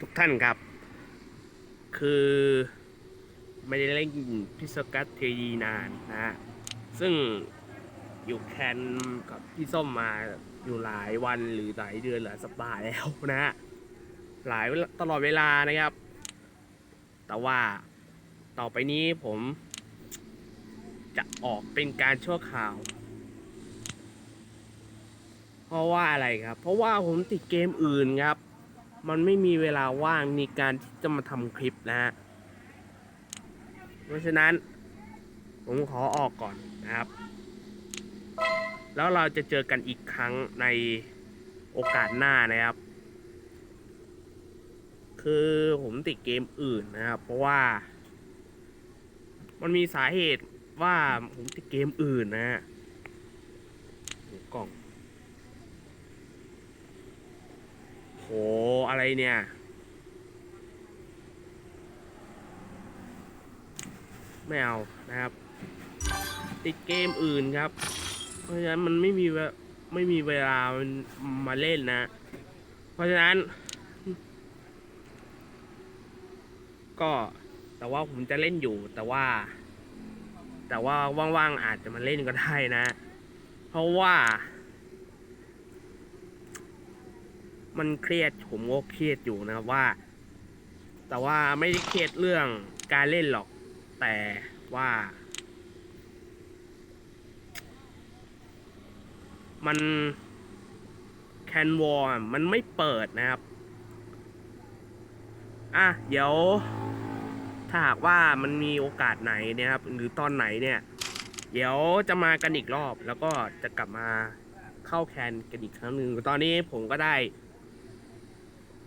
ทุกท่านครับ คือไม่ได้เล่นพิสกัสเทดีนานนะฮะซึ่งอยู่แคนกับพี่ส้มมาอยู่หลายวันหรือหลายเดือนหลายสัปดาห์แล้วนะฮะหลายตลอดเวลานะครับ แต่ว่าต่อไปนี้ผม จะออกเป็นการชั่วคราว เพราะว่าอะไรครับ เพราะว่าผมติดเกมอื่นครับ มันไม่มีเวลาว่างในการที่จะมาทำคลิปนะฮะ เพราะฉะนั้น ผมขอออกก่อนนะครับ แล้วเราจะเจอกันอีกครั้งในโอกาสหน้านะครับ คือผมติดเกมอื่นนะครับ เพราะว่า มันมีสาเหตุว่าผมติดเกมอื่นนะฮะกล่อง โห อะไรเนี่ย ไม่เอานะครับ ติดเกมอื่นครับ เพราะฉะนั้นมันไม่มีไม่มีเวลามันมาเล่นนะ เพราะฉะนั้น ก็แต่ว่าผมจะเล่นอยู่แต่ว่า แต่ว่าว่างๆอาจจะมาเล่นก็ได้นะ เพราะว่า มันเครียดผมก็เครียดอยู่นะครับว่า แต่ว่าไม่ได้เครียดเรื่องการเล่นหรอก แต่ว่า มันแคนวอลมันไม่เปิดนะครับ อะ เดี๋ยว ถ้าหากว่ามันมีโอกาสไหนเนี่ยครับ หรือตอนไหนเนี่ย เดี๋ยวจะมากันอีกรอบ แล้วก็จะกลับมาเข้าแคนกันอีกครั้งหนึ่งตอนนี้ผมก็ได้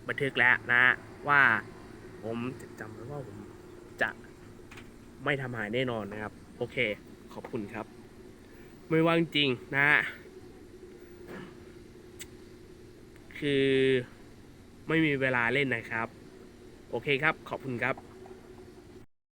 บันทึกแล้วนะว่าผมจะจำไว้ว่าผมจะไม่ทำหายแน่นอนนะครับ โอเคขอบคุณครับ ไม่ว่างจริงนะ คือไม่มีเวลาเล่นนะครับ โอเคครับ ขอบคุณครับ